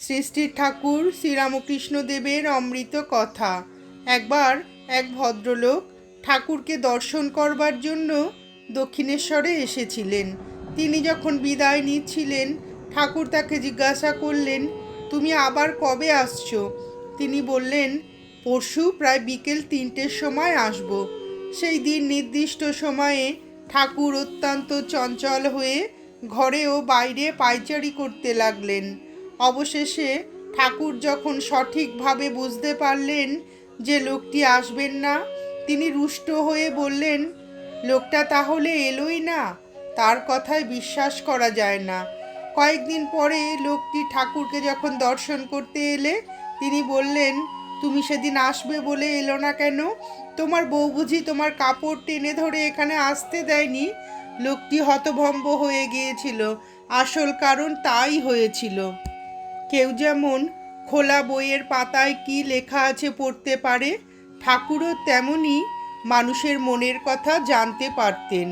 সৃষ্টির ঠাকুর শ্রীরামকৃষ্ণ দেবের অমৃত কথা। একবার এক ভদ্রলোক ঠাকুরকে দর্শন করবার জন্য দক্ষিণেশ্বরে এসেছিলেন। তিনি যখন বিদায় নিচ্ছিলেন, ঠাকুর তাকে জিজ্ঞাসা করলেন, তুমি আবার কবে আসছো? তিনি বললেন, পরশু প্রায় বিকেল তিনটের সময় আসব। সেই দিন নির্দিষ্ট সময়ে ঠাকুর অত্যন্ত চঞ্চল হয়ে ঘরে ও বাইরে পাইচারি করতে লাগলেন। অবশেষে ঠাকুর যখন সঠিকভাবে বুঝতে পারলেন যে লোকটি আসবেন না, তিনি রুষ্ট হয়ে বললেন, লোকটা তাহলে এলোই না? তার কথায় বিশ্বাস করা যায় না। কয়েকদিন পরে লোকটি ঠাকুরকে যখন দর্শন করতে এলে, তিনি বললেন, তুমি সেদিন আসবে বলে এলো না কেন? তোমার বউ বুঝি তোমার কাপড় টেনে ধরে এখানে আসতে দেয়নি? লোকটি হতভম্ব হয়ে গিয়েছিল। আসল কারণ তাই হয়েছিল। কেউ যেমন খোলা বইয়ের পাতায় কি লেখা আছে পড়তে পারে, ঠাকুরও তেমনই মানুষের মনের কথা জানতে পারতেন।